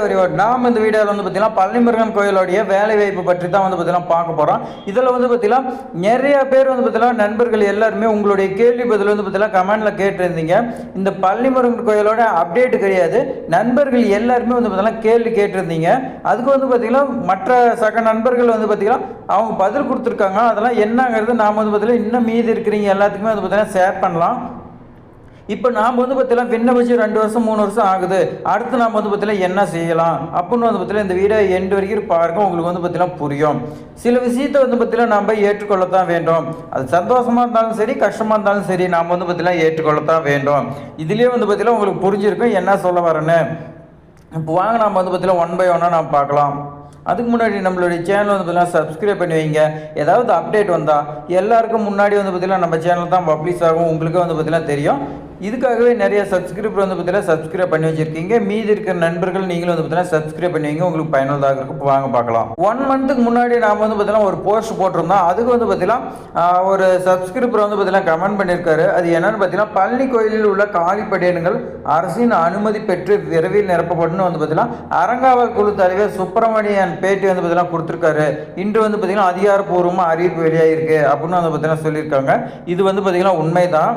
Everyone நாம் இந்த வீடியோவில் வந்து பார்த்தீங்கன்னா பழனிமுருகன் கோயிலுடைய வேலை வாய்ப்பு பற்றி தான் வந்து பார்த்தீங்கன்னா பார்க்க போகிறோம் இதில் வந்து பார்த்தீங்கன்னா நிறைய பேர் வந்து பார்த்தீங்கன்னா நண்பர்கள் எல்லாருமே உங்களுடைய கேள்வி பதில் வந்து பார்த்தீங்கன்னா கமெண்டில் கேட்டிருந்தீங்க இந்த பழனிமுருகன் கோயிலோட அப்டேட் கிடையாது நண்பர்கள் எல்லாருமே வந்து பார்த்தீங்கன்னா கேள்வி கேட்டிருந்தீங்க அதுக்கு வந்து பார்த்தீங்கன்னா மற்ற சக நண்பர்கள் வந்து பார்த்தீங்கன்னா அவங்க பதில் கொடுத்துருக்காங்க அதெல்லாம் என்னங்கிறது நாம் வந்து பார்த்தீங்கன்னா இன்னும் மீதி இருக்கிறீங்க எல்லாத்துக்குமே வந்து பார்த்தீங்கன்னா ஷேர் பண்ணலாம் இப்போ நாம் வந்து பார்த்தீங்கன்னா வச்சு ரெண்டு வருஷம் மூணு வருஷம் ஆகுது. அடுத்து நாம் வந்து பார்த்தீங்கன்னா என்ன செய்யலாம்? அப்படின்னு வந்து பார்த்தீங்கன்னா இந்த வீடியோ எண்டு வரைக்கும் பாருங்க உங்களுக்கு வந்து பார்த்தீங்கன்னா புரியும். சில விஷயத்தை வந்து பார்த்தீங்கன்னா நம்ம ஏற்றுக்கொள்ளத்தான் வேண்டும். அது சந்தோஷமாக இருந்தாலும் சரி கஷ்டமாக இருந்தாலும் சரி நாம் வந்து பார்த்தீங்கன்னா ஏற்றுக்கொள்ளத்தான் வேண்டும். இதுலேயே வந்து பார்த்தீங்கன்னா உங்களுக்கு புரிஞ்சிருக்கும் என்ன சொல்ல வரேன்னு. இப்போ வாங்க நாம் வந்து பார்த்தீங்கன்னா ஒன் பை ஒன்னாக நாம் பார்க்கலாம். அதுக்கு முன்னாடி நம்மளுடைய சேனல் வந்து பார்த்தீங்கன்னா சப்ஸ்கிரைப் பண்ணி வைங்க. ஏதாவது அப்டேட் வந்தால் எல்லாருக்கும் முன்னாடி வந்து பார்த்தீங்கன்னா நம்ம சேனல் தான் பப்ளிஷ் ஆகும். உங்களுக்கு வந்து பார்த்தீங்கன்னா தெரியும். இதுக்காகவே நிறைய சப்ஸ்கிரைபர் வந்து பார்த்தீங்கன்னா சப்ஸ்கிரைப் பண்ணி வச்சிருக்கீங்க. மீதி இருக்கிற நண்பர்கள் நீங்களும் வந்து பார்த்தீங்கன்னா சப்ஸ்கிரைப் பண்ணி வைங்க. உங்களுக்கு பயனுள்ளதாக இருக்கும். வாங்க பார்க்கலாம். ஒன் மந்த்துக்கு முன்னாடி நாம் வந்து பார்த்தீங்கன்னா ஒரு போஸ்ட் போட்டிருந்தோம். அதுக்கு வந்து பார்த்தீங்கன்னா ஒரு சப்ஸ்கிரைபர் வந்து பார்த்தீங்கன்னா கமெண்ட் பண்ணியிருக்காரு. அது என்னன்னு பார்த்தீங்கன்னா பழனி கோயிலில் உள்ள காலிப்படையன்கள் அரசின் அனுமதி பெற்று விரைவில் நிரப்பப்படும் வந்து பார்த்தீங்கன்னா அரங்காவல் குழு தலைவர் சுப்பிரமணியன் பேட்டி வந்து பார்த்தீங்கன்னா கொடுத்துருக்காரு. இன்று வந்து பார்த்தீங்கன்னா அதிகாரப்பூர்வமாக அறிவிப்பு வெளியாகிருக்கு அப்படின்னு வந்து பார்த்தீங்கன்னா சொல்லியிருக்காங்க. இது வந்து பார்த்தீங்கன்னா உண்மைதான்.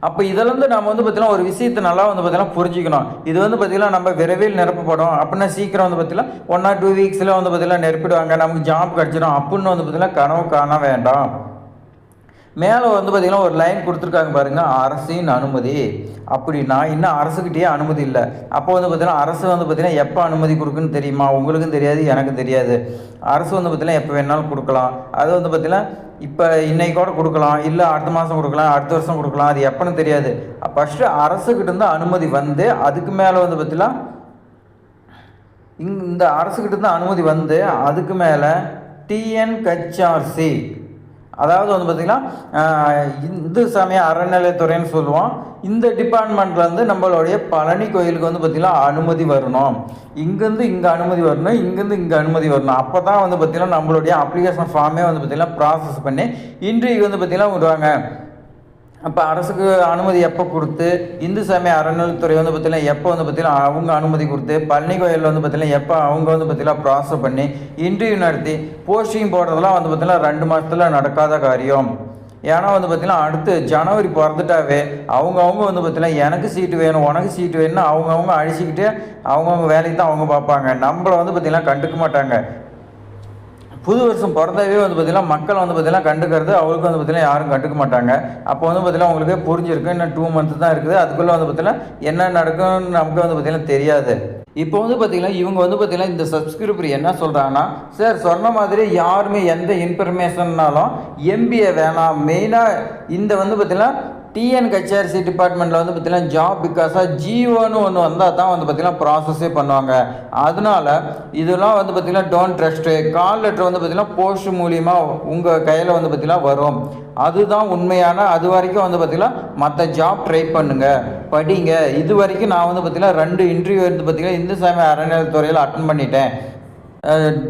அப்போ இதில் நம்ம வந்து பார்த்திங்கன்னா ஒரு விஷயத்தை நல்லா வந்து பார்த்திங்கன்னா புரிஞ்சுக்கணும். இது வந்து பார்த்திங்கன்னா நம்ம விரைவில் நிரப்பப்படும். அப்படின்னா சீக்கிரம் வந்து பார்த்தீங்கன்னா ஒன் ஆர் டூ வீக்ஸில் வந்து பார்த்திங்கன்னா நிரப்பிடுவாங்க. நமக்கு ஜாப் கிடச்சிடும். அப்படின்னு வந்து பார்த்திங்கன்னா கனவு காண வேண்டாம். மேலே வந்து பார்த்தீங்கன்னா ஒரு லைன் கொடுத்துருக்காங்க பாருங்க அரசின் அனுமதி. அப்படின்னா இன்னும் அரசுக்கிட்டேயே அனுமதி இல்லை. அப்போ வந்து பார்த்தீங்கன்னா அரசு வந்து பார்த்தீங்கன்னா எப்போ அனுமதி கொடுக்குன்னு தெரியுமா? உங்களுக்கும் தெரியாது எனக்கும் தெரியாது. அரசு வந்து பார்த்தீங்கன்னா எப்போ வேணாலும் கொடுக்கலாம். அது வந்து பார்த்தீங்கன்னா இப்போ இன்னைக்கு கூட கொடுக்கலாம் இல்லை அடுத்த மாதம் கொடுக்கலாம் அடுத்த வருஷம் கொடுக்கலாம் அது எப்போன்னு தெரியாது. ஃபஸ்ட்டு அரசுக்கிட்ட இருந்து அனுமதி வந்து அதுக்கு மேலே வந்து பார்த்தீங்கன்னா இங் இந்த அரசுக்கிட்ட இருந்து அனுமதி வந்து அதுக்கு மேலே டிஎன்ஹெச்ஆர்சி அதாவது வந்து பார்த்திங்கன்னா இந்து சமய அறநிலையத்துறைன்னு சொல்லுவோம். இந்த டிபார்ட்மெண்ட்லேருந்து நம்மளுடைய பழனி கோயிலுக்கு வந்து பார்த்திங்கன்னா அனுமதி வரணும். இங்கேருந்து இங்கே அனுமதி வரணும் இங்கேருந்து இங்கே அனுமதி வரணும். அப்போ தான் வந்து பார்த்திங்கன்னா நம்மளுடைய அப்ளிகேஷன் ஃபார்மே வந்து பார்த்திங்கன்னா ப்ராசஸ் பண்ணி இன்றைக்கு வந்து பார்த்திங்கன்னா விடுவாங்க. அப்போ அரசுக்கு அனுமதி எப்போ கொடுத்து இந்து சமய அறநிலைத்துறை வந்து பார்த்தீங்கன்னா எப்போ வந்து பார்த்தீங்கன்னா அவங்க அனுமதி கொடுத்து பழனி கோயிலில் வந்து பார்த்தீங்கன்னா எப்போ அவங்க வந்து பார்த்தீங்கன்னா ப்ராசஸ் பண்ணி இன்டர்வியூ நடத்தி போஸ்டிங் போடுறதெல்லாம் வந்து பார்த்தீங்கன்னா ரெண்டு மாதத்தில் நடக்காத காரியம். ஏன்னா வந்து பார்த்தீங்கன்னா அடுத்து ஜனவரி பிறந்துட்டாவே அவங்கவுங்க வந்து பார்த்தீங்கன்னா எனக்கு சீட்டு வேணும் உனக்கு சீட்டு வேணும்னு அவங்கவுங்க அழிச்சிக்கிட்டு அவங்கவுங்க வேலைக்கு தான் அவங்க பார்ப்பாங்க. நம்மளை வந்து பார்த்தீங்கன்னா கண்டுக்க மாட்டாங்க. புது வருஷம் பிறந்தவே வந்து பார்த்தீங்கன்னா மக்கள் வந்து பார்த்தீங்கன்னா கண்டுக்கிறது அவங்களுக்கு வந்து பார்த்தீங்கன்னா யாரும் கண்டுக்க மாட்டாங்க. அப்போ வந்து பார்த்தீங்கன்னா உங்களுக்கு புரிஞ்சிருக்கு இன்னும் டூ மந்த்ஸ் தான் இருக்குது. அதுக்குள்ளே வந்து பார்த்தீங்கன்னா என்ன நடக்கும்னு நமக்கு வந்து பார்த்தீங்கன்னா தெரியாது. இப்போ வந்து பார்த்தீங்கன்னா இவங்க வந்து பார்த்தீங்கன்னா இந்த சப்ஸ்கிரிப்பர் என்ன சொல்கிறாங்கன்னா சார் சொன்ன மாதிரி யாருமே எந்த இன்ஃபர்மேஷன்னாலும் எம்பிஏ வேணாம். மெயினாக இந்த வந்து பார்த்தீங்கன்னா டிஎன் கச்ஆர்சி டிபார்ட்மெண்ட்டில் வந்து பார்த்தீங்கன்னா ஜாப் பிகாஸாக ஜீவோன்னு ஒன்று வந்தால் தான் வந்து பார்த்தீங்கன்னா ப்ராசஸே பண்ணுவாங்க. அதனால இதெல்லாம் வந்து பார்த்தீங்கன்னா டோன்ட் ட்ரஸ்ட்டு கால் லெட்டர் வந்து பார்த்தீங்கன்னா போஸ்ட் மூலியமாக உங்கள் கையில் வந்து பார்த்தீங்கன்னா வரும். அதுதான் உண்மையான அது வரைக்கும் வந்து பார்த்தீங்கன்னா மற்ற ஜாப் ட்ரை பண்ணுங்க. படிங்க. இது வரைக்கும் நான் வந்து பார்த்தீங்கன்னா ரெண்டு இன்டர்வியூ வந்து பார்த்தீங்கன்னா இந்து சமய அறநிலையத்துறையில் அட்டன் பண்ணிட்டேன்.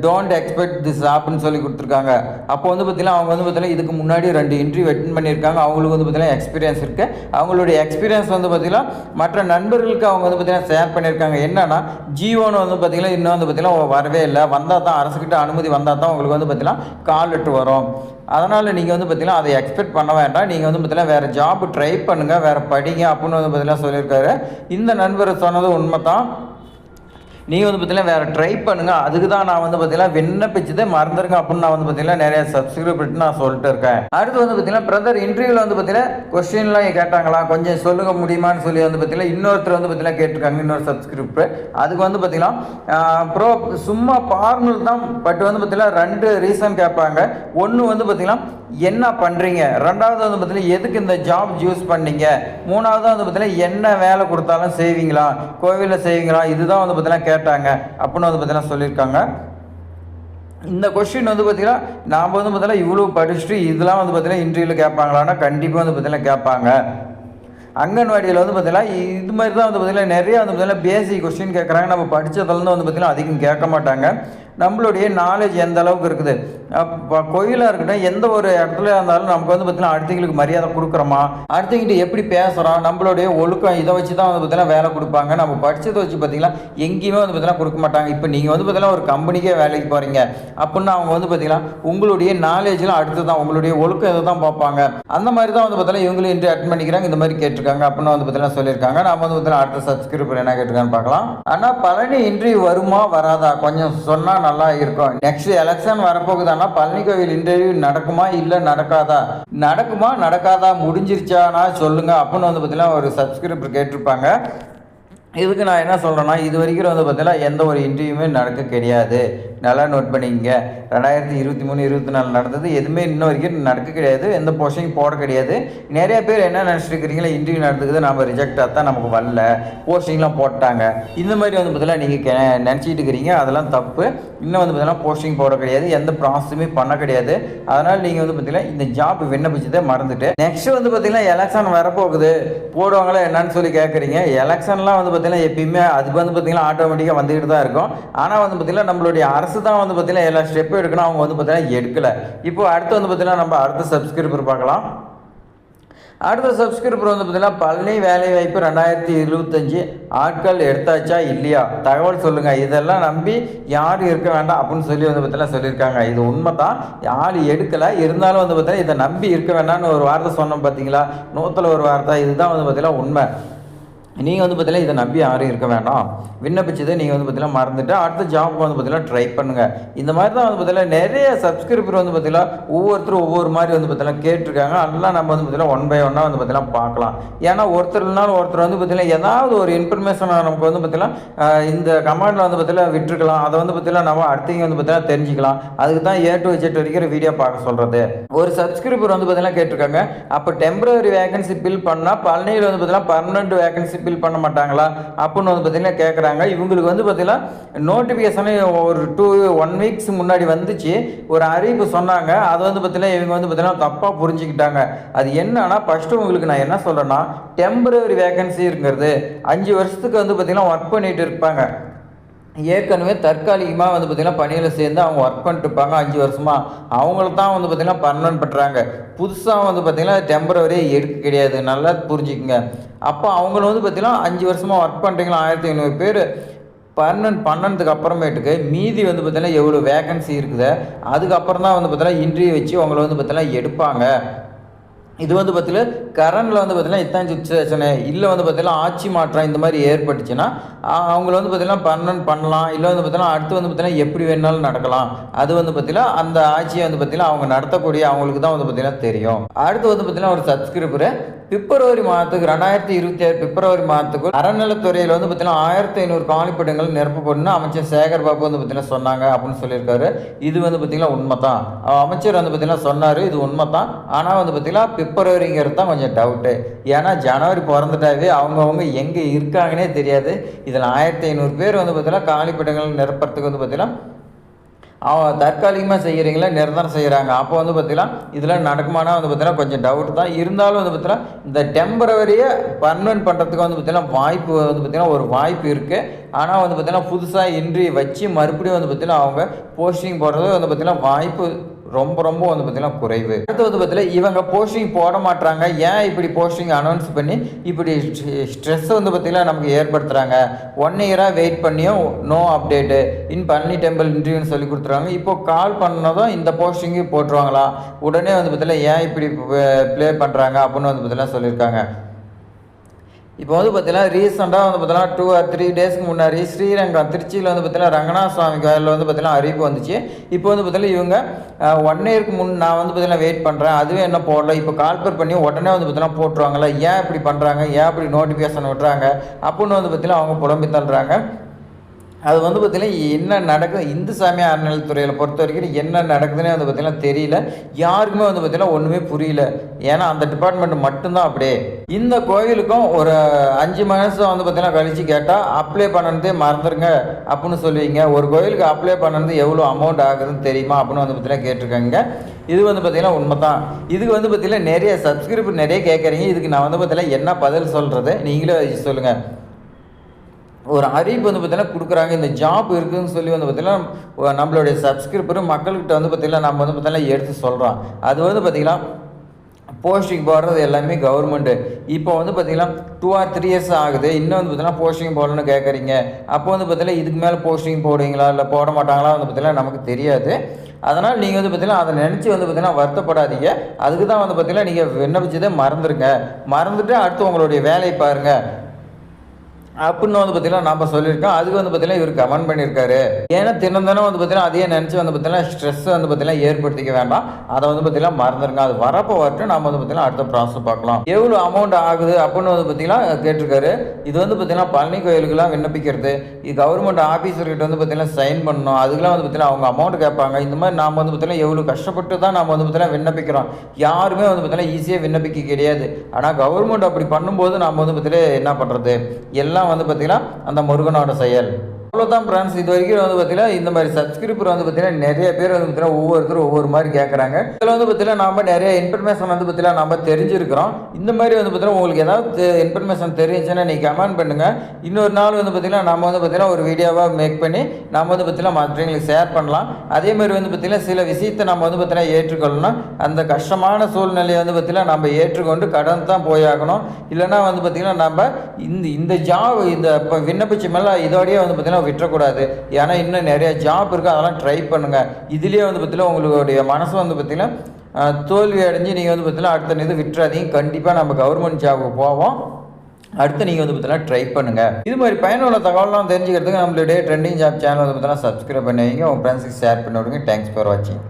டோன்ட் எக்ஸ்பெக்ட் திஸ் ஆப்னு சொல்லி கொடுத்துருக்காங்க அப்போ வந்து பார்த்தீங்கன்னா அவங்க வந்து பார்த்தீங்கன்னா இதுக்கு முன்னாடி ரெண்டு இன்டர்வியூ அட்டன் பண்ணியிருக்காங்க அவங்களுக்கு வந்து பார்த்தீங்கன்னா எக்ஸ்பீரியன்ஸ் இருக்குது அவங்களுடைய எக்ஸ்பீரியன்ஸ் வந்து பார்த்தீங்கன்னா மற்ற நண்பர்களுக்கு அவங்க வந்து பார்த்தீங்கன்னா ஷேர் பண்ணியிருக்காங்க என்னன்னா ஜியோன்னு வந்து பார்த்தீங்கன்னா இன்னும் வந்து பார்த்தீங்கன்னா வரவே இல்லை வந்தால் தான் அரசுக்கிட்ட அனுமதி வந்தால் தான் உங்களுக்கு வந்து பார்த்தீங்கன்னா கால் லெட்டர் வரும் அதனால் நீங்கள் வந்து பார்த்தீங்கன்னா அதை எக்ஸ்பெக்ட் பண்ண வேண்டாம் நீங்கள் வந்து பார்த்தீங்கன்னா வேறு ஜாப் ட்ரை பண்ணுங்கள் வேறு படிங்க அப்படின்னு வந்து பார்த்தீங்கன்னா சொல்லியிருக்காரு இந்த நண்பர் சொன்னது உண்மை தான் நீங்கள் வந்து பார்த்தீங்கன்னா வேறு ட்ரை பண்ணுங்கள் அதுக்கு தான் நான் வந்து பார்த்தீங்கன்னா விண்ணப்பிச்சதே மறந்துருங்க அப்படின்னு நான் வந்து பார்த்தீங்கன்னா நிறைய சப்ஸ்கிரைப் பண்ணிட்டு நான் சொல்லிட்டு இருக்கேன். அடுத்து வந்து பார்த்தீங்கன்னா பிரதர் இன்டர்வியூவில் வந்து பார்த்தீங்கன்னா கொஸ்டின்லாம் கேட்டாங்களா? கொஞ்சம் சொல்லுங்க முடியுமான்னு சொல்லி வந்து பார்த்தீங்கன்னா இன்னொருத்தர் வந்து பார்த்தீங்கன்னா கேட்டிருக்காங்க. இன்னொரு சப்ஸ்கிரிப்டர் அதுக்கு வந்து பார்த்தீங்கன்னா ப்ரோ சும்மா ஃபார்மல் தான் பட் வந்து பார்த்தீங்கன்னா ரெண்டு ரீசன் கேட்பாங்க. ஒன்று வந்து பார்த்தீங்கன்னா என்ன பண்ணுறீங்க ரெண்டாவது வந்து பார்த்தீங்கன்னா எதுக்கு இந்த ஜாப் யூஸ் பண்ணீங்க? மூணாவது வந்து பார்த்தீங்கன்னா என்ன வேலை கொடுத்தாலும் செய்வீங்களா? கோவிலில் செய்வீங்களா? இதுதான் வந்து பார்த்தீங்கன்னா கேட்டாங்க. அப்படின்னு வந்து பார்த்தீங்கன்னா சொல்லியிருக்காங்க. இந்த கொஸ்டின் வந்து பார்த்தீங்கன்னா நாம் வந்து பார்த்தீங்கன்னா இவ்வளோ படிச்சுட்டு இதெல்லாம் வந்து பார்த்தீங்கன்னா இன்டர்வியூவில் கேட்பாங்களான்னா கண்டிப்பாக வந்து பார்த்தீங்கன்னா கேட்பாங்க. அங்கன்வாடியில் வந்து பார்த்தீங்கன்னா இது மாதிரி தான் வந்து பார்த்தீங்கன்னா நிறைய வந்து பார்த்தீங்கன்னா பேசிக் கொஸ்டின் கேட்குறாங்க. நம்ம படித்ததுலேருந்து வந்து பார்த்தீங்கன்னா அதிகம் கேட்க மாட்டாங்க. நம்மளுடைய நாலேஜ் எந்த அளவுக்கு இருக்குது? அப்போ கோயிலாக இருக்கட்டும் எந்த ஒரு இடத்துல இருந்தாலும் நமக்கு வந்து பார்த்திங்கன்னா அடுத்தவங்களுக்கு மரியாதை கொடுக்குறோமா? அடுத்தவங்கிட்ட எப்படி பேசுகிறோம் நம்மளுடைய ஒழுக்கம் இதை வச்சு தான் வந்து பார்த்திங்கன்னா வேலை கொடுப்பாங்க. நம்ம படித்ததை வச்சு பார்த்தீங்கன்னா எங்கேயுமே வந்து பார்த்திங்கன்னா கொடுக்க மாட்டாங்க. இப்போ நீங்கள் வந்து பார்த்திங்கன்னா ஒரு கம்பெனிக்கே வேலைக்கு போகிறீங்க அப்படின்னா அவங்க வந்து பார்த்திங்கன்னா உங்களுடைய நாலேஜில் அடுத்து தான் உங்களுடைய ஒழுக்கம் இதை தான் பார்ப்பாங்க. அந்த மாதிரி தான் வந்து பார்த்தீங்கன்னா இவங்களும் இன்ட்ரி அட்டன் பண்ணிக்கிறாங்க. இந்த மாதிரி கேட்டிருக்காங்க. அப்படின்னு வந்து பார்த்திங்கன்னா சொல்லியிருக்காங்க. நம்ம வந்து பார்த்தீங்கன்னா அடுத்த சப்ஸ்கிரைபர் என்ன கேட்டிருக்கான்னு பார்க்கலாம். ஆனால் பழனி இன்ட்ரி வருமா வராதா? கொஞ்சம் சொன்னால் நல்லா இருக்கும் நெக்ஸ்ட் எலெக்ஷன் வரப்போகுதானா பழனி கோவில் இன்டர்வியூ நடக்குமா இல்லை நடக்காதா? நடக்குமா நடக்காதா முடிஞ்சிருச்சானா சொல்லுங்க. அப்படின்னு வந்து பார்த்தீங்கன்னா ஒரு சப்ஸ்கிரைபர் கேட்டிருப்பாங்க. இதுக்கு நான் என்ன சொல்கிறேன்னா இது வரைக்கும் வந்து பார்த்தீங்கன்னா எந்த ஒரு இன்டர்வியூமே நடக்க கிடையாது. நல்லா நோட் பண்ணிக்கங்க. ரெண்டாயிரத்தி இருபத்தி மூணு இருபத்தி நாலு நடந்தது. எதுவுமே இன்ன வரைக்கும் நடக்க கிடையாது. எந்த போஸ்டிங் போட கிடையாது. நிறைய பேர் என்ன நினச்சிருக்கிறீங்களா இன்டர்வியூ நடந்துக்குது நம்ம ரிஜெக்ட் தான் நமக்கு வரல. போஸ்டிங்லாம் போட்டாங்க. இந்த மாதிரி வந்து பார்த்தீங்கன்னா நீங்கள் நினச்சிட்டு இருக்கிறீங்க. அதெல்லாம் தப்பு. இன்னும் வந்து பார்த்தீங்கன்னா போஸ்டிங் போட கிடையாது. எந்த ப்ராசஸுமே பண்ண கிடையாது. அதனால் நீங்கள் வந்து பார்த்தீங்கன்னா இந்த ஜாப் விண்ணப்பிச்சதே மறந்துட்டு நெக்ஸ்ட் வந்து பார்த்தீங்கன்னா எலெக்ஷன் வரப்போகுது. போடுவாங்களா என்னன்னு சொல்லி கேட்குறீங்க எலெக்ஷன்லாம் வந்து பார்த்தீங்கன்னா எப்பயுமே அது வந்து பார்த்தீங்கன்னா ஆட்டோமேட்டிக்காக வந்துக்கிட்டு தான் இருக்கும். ஆனால் வந்து பார்த்தீங்கன்னா நம்மளுடைய அரசு தான் வந்து பார்த்தீங்கன்னா எல்லா ஸ்டெப்பும் எடுக்கணும். அவங்க வந்து பார்த்திங்கன்னா எடுக்கலை. இப்போ அடுத்து வந்து பார்த்திங்கன்னா நம்ம அடுத்த சப்ஸ்கிரிப்பர் பார்க்கலாம். அடுத்த சப்ஸ்கிரிப்பர் வந்து பார்த்தீங்கன்னா பழனி வேலைவாய்ப்பு ரெண்டாயிரத்தி இருபத்தஞ்சி ஆட்கள் எடுத்தாச்சா இல்லையா? தகவல் சொல்லுங்கள் இதெல்லாம் நம்பி யாரும் இருக்க வேண்டாம் அப்படின்னு சொல்லி வந்து பார்த்தீங்கன்னா சொல்லியிருக்காங்க. இது உண்மை தான் யார் எடுக்கலை? இருந்தாலும் வந்து பார்த்தீங்கன்னா இதை நம்பி இருக்க வேண்டாம்னு ஒரு வார்த்தை சொன்னோம் பார்த்தீங்களா? நூற்றில் ஒரு வார்த்தை. இதுதான் வந்து பார்த்தீங்கன்னா உண்மை. நீங்கள் வந்து பார்த்தீங்கன்னா இதை நம்பி யாரும் இருக்க வேண்டாம் விண்ணப்பிச்சதை நீங்கள் வந்து பார்த்தீங்கன்னா மறந்துட்டு அடுத்த ஜாப்க்கு வந்து பார்த்தீங்கன்னா ட்ரை பண்ணுங்கள் இந்த மாதிரி தான் வந்து பார்த்தீங்கன்னா நிறைய சப்ஸ்கிரிப்பர் வந்து பார்த்தீங்கன்னா ஒவ்வொருத்தரும் ஒவ்வொரு மாதிரி வந்து பார்த்தீங்கன்னா கேட்டிருக்காங்க அதெல்லாம் நம்ம வந்து பார்த்தீங்கன்னா ஒன் பை ஒன்னாக வந்து பார்த்தீங்கன்னா பார்க்கலாம் ஏன்னா ஒருத்தர் இல்லைனாலும் ஒருத்தர் வந்து பார்த்தீங்கன்னா ஏதாவது ஒரு இன்ஃபர்மேஷன் நமக்கு வந்து பார்த்தீங்கன்னா இந்த கமெண்டில் வந்து பார்த்தீங்கன்னா விட்டுருக்கலாம் அதை வந்து பார்த்தீங்கன்னா நம்ம அடுத்தவங்க வந்து பார்த்தீங்கன்னா தெரிஞ்சுக்கலாம் அதுக்கு தான் ஏ டு ஜெட் வரைக்கும் வீடியோ பார்க்க சொல்கிறது ஒரு சப்ஸ்கிரிப்பர் வந்து பார்த்தீங்கன்னா கேட்டிருக்காங்க அப்போ டெம்பரரி வேகன்சி பில் பண்ணால் பழனியில் வந்து பார்த்தீங்கன்னா பர்மனெண்ட் வேகன்சி ஃபில் பண்ண மாட்டாங்களா? அப்படின்னு வந்து பார்த்தீங்கன்னா கேட்குறாங்க இவங்களுக்கு வந்து பார்த்தீங்கன்னா நோட்டிஃபிகேஷனே ஒரு டூ ஒன் வீக்ஸ் முன்னாடி வந்துச்சு. ஒரு அறிவிப்பு சொன்னாங்க. அது வந்து பார்த்தீங்கன்னா இவங்க வந்து பார்த்தீங்கன்னா தப்பாக புரிஞ்சுக்கிட்டாங்க. அது என்னன்னா ஃபஸ்ட்டு உங்களுக்கு நான் என்ன சொல்கிறேன்னா வேகன்சி வேகன்சிங்கிறது அஞ்சு வருஷத்துக்கு வந்து பார்த்தீங்கன்னா ஒர்க் பண்ணிட்டு இருப்பாங்க. ஏற்கனவே தற்காலிகமாக வந்து பார்த்திங்கன்னா பணியில் சேர்ந்து அவங்க ஒர்க் பண்ணிட்டுருப்பாங்க. அஞ்சு வருஷமாக அவங்கள தான் வந்து பார்த்திங்கன்னா பர்மனன்ட் பண்ணுறாங்க புதுசாக வந்து பார்த்திங்கன்னா டெம்பரவரி எடுக்க கிடையாது. நல்லா புரிஞ்சுக்குங்க. அப்போ அவங்கள வந்து பார்த்திங்கன்னா அஞ்சு வருஷமாக ஒர்க் பண்ணுறீங்களா ஆயிரத்தி ஐநூறு பேர் பர்மனன்ட் பண்ணதுக்கு அப்புறமேட்டுக்கு மீதி வந்து பார்த்திங்கன்னா எவ்வளோ வேகன்சி இருக்குது அதுக்கப்புறம் தான் வந்து பார்த்திங்கன்னா இன்டர்வியூ வச்சு அவங்கள வந்து பார்த்திங்கன்னா எடுப்பாங்க. இது வந்து பார்த்தீங்கன்னா கரண்டில் வந்து பார்த்தீங்கன்னா இத்தான் சுச்சுவேஷனு இல்லை வந்து பார்த்தீங்கன்னா ஆட்சி மாற்றம் இந்த மாதிரி ஏற்பட்டுச்சுன்னா அவங்கள வந்து பார்த்தீங்கன்னா பர்மனன்ட் பண்ணலாம் இல்லை வந்து பார்த்தீங்கன்னா அடுத்து வந்து பார்த்தீங்கன்னா எப்படி வேணாலும் நடக்கலாம் அது வந்து பார்த்தீங்கன்னா அந்த ஆட்சியை வந்து பார்த்தீங்கன்னா அவங்க நடத்தக்கூடிய அவங்களுக்கு தான் வந்து பார்த்தீங்கன்னா தெரியும் அடுத்து வந்து பார்த்தீங்கன்னா ஒரு சப்ஸ்கிரைபரு பிப்ரவரி மாதத்துக்கு ரெண்டாயிரத்தி இருபத்தி ஆறு பிப்ரவரி மாதத்துக்கு அறநிலத்துறையில் வந்து பார்த்தீங்கன்னா ஆயிரத்தி ஐநூறு காலிப்படங்கள் நிரப்பப்படணும்னு அமைச்சர் சேகர் பாபு வந்து பார்த்தீங்கன்னா சொன்னாங்க அப்படின்னு சொல்லியிருக்காரு இது வந்து பார்த்தீங்கன்னா உண்மை தான் அமைச்சர் வந்து பார்த்தீங்கன்னா சொன்னார் இது உண்மை தான் ஆனால் வந்து பார்த்தீங்கன்னா பிப்ரவரிங்கிறது தான் கொஞ்சம் டவுட்டு ஏன்னா ஜனவரி பிறந்துட்டாவே அவங்கவுங்க எங்கே இருக்காங்கன்னே தெரியாது இதில் ஆயிரத்தி ஐநூறு பேர் வந்து பார்த்தீங்கன்னா காலிப்படங்கள் நிரப்புறதுக்கு வந்து பார்த்தீங்கன்னா அவன் தற்காலிகமாக செய்கிறீங்களா நிரந்தரம் செய்கிறாங்க அப்போ வந்து பார்த்தீங்கன்னா இதெல்லாம் நடக்குமானா வந்து பார்த்தீங்கன்னா கொஞ்சம் டவுட் தான் இருந்தாலும் வந்து பார்த்தீங்கன்னா இந்த டெம்பரவரியை பர்மனன்ட் பண்ணுறதுக்கு வந்து பார்த்தீங்கன்னா வாய்ப்பு வந்து பார்த்தீங்கன்னா ஒரு வாய்ப்பு இருக்குது ஆனால் வந்து பார்த்திங்கன்னா புதுசாக இன்றி வச்சு மறுபடியும் வந்து பார்த்திங்கன்னா அவங்க போஸ்டிங் போடுறது வந்து பார்த்திங்கன்னா வாய்ப்பு ரொம்ப ரொம்ப வந்து பார்த்தீங்கன்னா குறைவு. அடுத்து வந்து பார்த்தீங்கன்னா இவங்க போஸ்டிங் போட மாட்டாங்க ஏன் இப்படி போஸ்டிங் அனௌன்ஸ் பண்ணி இப்படி ஸ்ட்ரெஸ் வந்து பார்த்தீங்கன்னா நமக்கு ஏற்படுத்துகிறாங்க ஒன் இயராக வெயிட் பண்ணியும் no update in Palani temple இன்டர்வியூன்னு சொல்லி கொடுத்துருவாங்க. இப்போ கால் பண்ணதும் இந்த போஸ்டிங்கு போட்டுருவாங்களா? உடனே வந்து பார்த்தீங்கன்னா ஏன் இப்படி ப்ளே பண்ணுறாங்க அப்படின்னு வந்து பார்த்தீங்கன்னா சொல்லியிருக்காங்க. இப்போ வந்து பார்த்தீங்கன்னா ரீசெண்டாக வந்து பார்த்தீங்கன்னா டூ ஆர் த்ரீ டேஸ்க்கு முன்னாடி ஸ்ரீரங்கம் திருச்சியில் வந்து பார்த்தீங்கன்னா ரங்கநாத சுவாமி கோயிலில் வந்து பார்த்தீங்கன்னா அறிவிப்பு வந்துச்சு. இப்போ வந்து பார்த்தீங்கன்னா இவங்க ஒன் இயருக்கு முன் நான் வந்து பார்த்தீங்கன்னா வெயிட் பண்ணுறேன் அதுவே என்ன போடல. இப்போ கால்பர் பண்ணி உடனே வந்து பார்த்தீங்கன்னா போட்டுருவாங்களா ஏன் இப்படி பண்ணுறாங்க ஏன் இப்படி நோட்டிஃபிகேஷன் விட்றாங்க அப்புடின்னு வந்து பார்த்தீங்கன்னா அவங்க புலம்பி தள்ளுறாங்க. அது வந்து பார்த்தீங்கன்னா என்ன நடக்குது இந்து சாமி அறநிலைத்துறையில் பொறுத்த வரைக்கும் என்ன நடக்குதுன்னே வந்து பார்த்தீங்கன்னா தெரியல. யாருக்குமே வந்து பார்த்தீங்கன்னா ஒன்றுமே புரியல. ஏன்னா அந்த டிபார்ட்மெண்ட் மட்டும்தான் அப்படியே. இந்த கோயிலுக்கும் ஒரு அஞ்சு மாதம் வந்து பார்த்தீங்கன்னா கழித்து கேட்டால் அப்ளை பண்ணதே மறந்துருங்க அப்படின்னு சொல்லுவீங்க. ஒரு கோயிலுக்கு அப்ளை பண்ணது எவ்வளோ அமௌண்ட் ஆகுதுன்னு தெரியுமா அப்படின்னு வந்து பார்த்தீங்கன்னா கேட்டிருக்காங்க. இது வந்து பார்த்தீங்கன்னா உண்மை தான் இதுக்கு வந்து பார்த்தீங்கன்னா நிறைய சப்ஸ்கிரைபர் நிறைய கேட்குறீங்க இதுக்கு நான் வந்து பார்த்தீங்கன்னா என்ன பதில் சொல்கிறது நீங்களே சொல்லுங்கள் ஒரு அறிவிப்பு வந்து பார்த்தீங்கன்னா கொடுக்குறாங்க இந்த ஜாப் இருக்குதுன்னு சொல்லி வந்து பார்த்தீங்கன்னா நம்மளுடைய சப்ஸ்கிரிப்பரும் மக்கள்கிட்ட வந்து பார்த்திங்கன்னா நம்ம வந்து பார்த்தீங்கன்னா எடுத்து சொல்கிறோம் அது வந்து பார்த்திங்கன்னா போஸ்டிங் போடுறது எல்லாமே கவர்மெண்ட்டு இப்போ வந்து பார்த்திங்கன்னா டூ ஆர் த்ரீ இயர்ஸ் ஆகுது இன்னும் வந்து பார்த்தீங்கன்னா போஸ்டிங் போடணும்னு கேட்குறீங்க அப்போ வந்து பார்த்தீங்கன்னா இதுக்கு மேலே போஸ்டிங் போடுவீங்களா இல்லை போட மாட்டாங்களா வந்து பார்த்தீங்கன்னா நமக்கு தெரியாது அதனால் நீங்கள் வந்து பார்த்தீங்கன்னா அதை நினச்சி வந்து பார்த்தீங்கன்னா வருத்தப்படாதீங்க அதுக்கு தான் வந்து பார்த்தீங்கன்னா நீங்கள் விண்ணப்பிச்சதை மறந்துடுங்க மறந்துட்டு அடுத்து உங்களுடைய வேலையை பாருங்கள் அப்படின்னு வந்து பார்த்தீங்கன்னா நம்ம சொல்லியிருக்கோம் அதுக்கு வந்து பார்த்தீங்கன்னா இவர் கமெண்ட் பண்ணியிருக்காரு ஏன்னா தினம் தினம் வந்து பார்த்தீங்கன்னா அதையே நினச்சி வந்து பார்த்தீங்கன்னா ஸ்ட்ரெஸ் வந்து பார்த்தீங்கன்னா ஏற்படுத்திக்க வேண்டாம் அதை வந்து பார்த்தீங்கன்னா மறந்துருங்க அது வரப்போ வரட்டும் நம்ம வந்து பார்த்தீங்கன்னா அடுத்த ப்ராசஸ் பார்க்கலாம் எவ்வளோ அமௌண்ட் ஆகுது அப்படின்னு வந்து பார்த்தீங்கன்னா கேட்டிருக்காரு இது வந்து பார்த்தீங்கன்னா பழனி கோயிலுக்கெல்லாம் விண்ணப்பிக்கிறது இது கவர்மெண்ட் ஆஃபீஸர்கிட்ட வந்து பார்த்தீங்கன்னா சைன் பண்ணணும் அதுக்கெல்லாம் வந்து பார்த்தீங்கன்னா அவங்க அமௌண்ட் கேட்பாங்க இந்த மாதிரி நாம் வந்து பார்த்தீங்கன்னா எவ்வளோ கஷ்டப்பட்டு தான் நம்ம வந்து பார்த்தீங்கன்னா விண்ணப்பிக்கிறோம் யாருமே வந்து பார்த்தீங்கன்னா ஈஸியாக விண்ணப்பிக்க கிடையாது ஆனால் கவர்மெண்ட் அப்படி பண்ணும்போது நம்ம வந்து பார்த்தீங்கன்னா என்ன பண்ணுறது எல்லாம் வந்து பார்த்திங்கன்னா அந்த முருகனோட செயல். அவ்வளோதான் ஃப்ரெண்ட்ஸ் இது வரைக்கும் வந்து பார்த்தீங்கன்னா இந்த மாதிரி சப்ஸ்கிரிப்பர் வந்து பார்த்தீங்கன்னா நிறைய பேர் வந்து பார்த்தீங்கன்னா ஒவ்வொருத்தரும் ஒவ்வொரு மாதிரி கேட்குறாங்க இதில் வந்து பார்த்தீங்கன்னா நம்ம நிறைய இன்ஃபர்மேஷன் வந்து பார்த்தீங்கன்னா நம்ம தெரிஞ்சிருக்கிறோம் இந்த மாதிரி வந்து பார்த்தீங்கன்னா உங்களுக்கு ஏதாவது இன்ஃபர்மேஷன் தெரிஞ்சுன்னா நீங்கள் கமெண்ட் பண்ணுங்கள் இன்னொரு நாள் வந்து பார்த்தீங்கன்னா நம்ம வந்து பார்த்தீங்கன்னா ஒரு வீடியோவாக மேக் பண்ணி நம்ம வந்து பார்த்தீங்கன்னா மற்றவங்களுக்கு ஷேர் பண்ணலாம் அதே மாதிரி வந்து பார்த்தீங்கன்னா சில விஷயத்தை நம்ம வந்து பார்த்தீங்கன்னா ஏற்றுக்கொள்ளணும் அந்த கஷ்டமான சூழ்நிலையை வந்து பார்த்தீங்கன்னா நம்ம ஏற்றுக்கொண்டு கடன் தான் போயாகணும் இல்லைன்னா வந்து பார்த்தீங்கன்னா நம்ம இந்த இந்த ஜாப் இந்த இப்போ விண்ணப்பிச்ச மேலே இதோடய வந்து பார்த்தீங்கன்னா விட்டுறக்கூடாது. ஏன்னா இன்னும் நிறைய ஜாப் இருக்குது அதெல்லாம் ட்ரை பண்ணுங்கள் இதுலேயே வந்து பார்த்திங்கன்னா உங்களுடைய மனசு வந்து பார்த்திங்கன்னா தோல்வி அடைஞ்சு நீங்கள் வந்து பார்த்தீங்கன்னா அடுத்த இது விட்டுறாதீங்க. கண்டிப்பாக நம்ம கவர்மெண்ட் ஜாபுக்கு போவோம். அடுத்து நீங்கள் வந்து பார்த்தீங்கன்னா ட்ரை பண்ணுங்கள் இது மாதிரி பயனுள்ள தகவலாம் தெரிஞ்சுக்கிறதுக்கு நம்மளுடைய ட்ரெண்டிங் ஜாப் சேனல் வந்து பார்த்தீங்கன்னா சப்ஸ்கிரைப் பண்ணி வைங்க உங்கள் ஃப்ரெண்ட்ஸுக்கு ஷேர் பண்ணி விடுங்க தேங்க்ஸ் ஃபார் வாட்சிங்